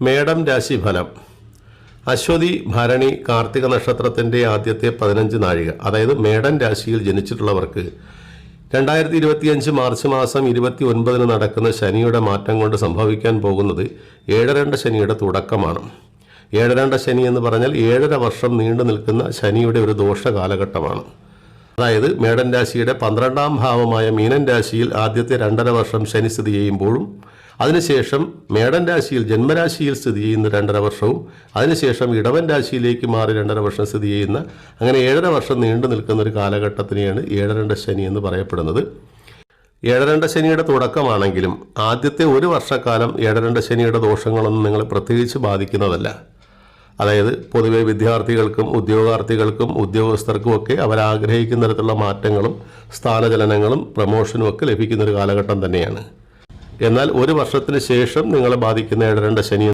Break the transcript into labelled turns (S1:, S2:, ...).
S1: മേടം രാശി ഫലം അശ്വതി ഭരണി കാർത്തിക നക്ഷത്രത്തിന്റെ ആദ്യത്തെ പതിനഞ്ച് നാഴിക. അതായത് മേടൻ രാശിയിൽ ജനിച്ചിട്ടുള്ളവർക്ക് രണ്ടായിരത്തി ഇരുപത്തിയഞ്ച് മാർച്ച് മാസം ഇരുപത്തി ഒൻപതിന് നടക്കുന്ന ശനിയുടെ മാറ്റം കൊണ്ട് സംഭവിക്കാൻ പോകുന്നത് ഏഴരണ്ട ശനിയുടെ തുടക്കമാണ്. ഏഴരണ്ട ശനി എന്ന് പറഞ്ഞാൽ ഏഴര വർഷം നീണ്ടു നിൽക്കുന്ന ശനിയുടെ ഒരു ദോഷ കാലഘട്ടമാണ് അതായത് മേടൻ രാശിയുടെ പന്ത്രണ്ടാം ഭാവമായ മീനൻ രാശിയിൽ ആദ്യത്തെ രണ്ടര വർഷം ശനി സ്ഥിതി ചെയ്യുമ്പോഴും അതിനുശേഷം മേടൻ രാശിയിൽ ജന്മരാശിയിൽ സ്ഥിതി ചെയ്യുന്ന രണ്ടര വർഷവും അതിനുശേഷം ഇടവൻ രാശിയിലേക്ക് മാറി രണ്ടര വർഷം സ്ഥിതി ചെയ്യുന്ന അങ്ങനെ ഏഴര വർഷം നീണ്ടു നിൽക്കുന്ന ഒരു കാലഘട്ടത്തിനെയാണ് ഏഴരണ്ട ശനി എന്ന് പറയപ്പെടുന്നത്. ഏഴരണ്ട ശനിയുടെ തുടക്കമാണെങ്കിലും ആദ്യത്തെ ഒരു വർഷക്കാലം ഏഴരണ്ട ശനിയുടെ ദോഷങ്ങളൊന്നും നിങ്ങളെ പ്രത്യേകിച്ച് ബാധിക്കുന്നതല്ല. അതായത് പൊതുവെ വിദ്യാർത്ഥികൾക്കും ഉദ്യോഗാർത്ഥികൾക്കും ഉദ്യോഗസ്ഥർക്കും ഒക്കെ അവരാഗ്രഹിക്കുന്ന തരത്തിലുള്ള മാറ്റങ്ങളും സ്ഥാനചലനങ്ങളും പ്രമോഷനും ഒക്കെ ലഭിക്കുന്ന ഒരു കാലഘട്ടം തന്നെയാണ്. എന്നാൽ ഒരു വർഷത്തിന് ശേഷം നിങ്ങളെ ബാധിക്കുന്ന ഇടരേണ്ട ശനി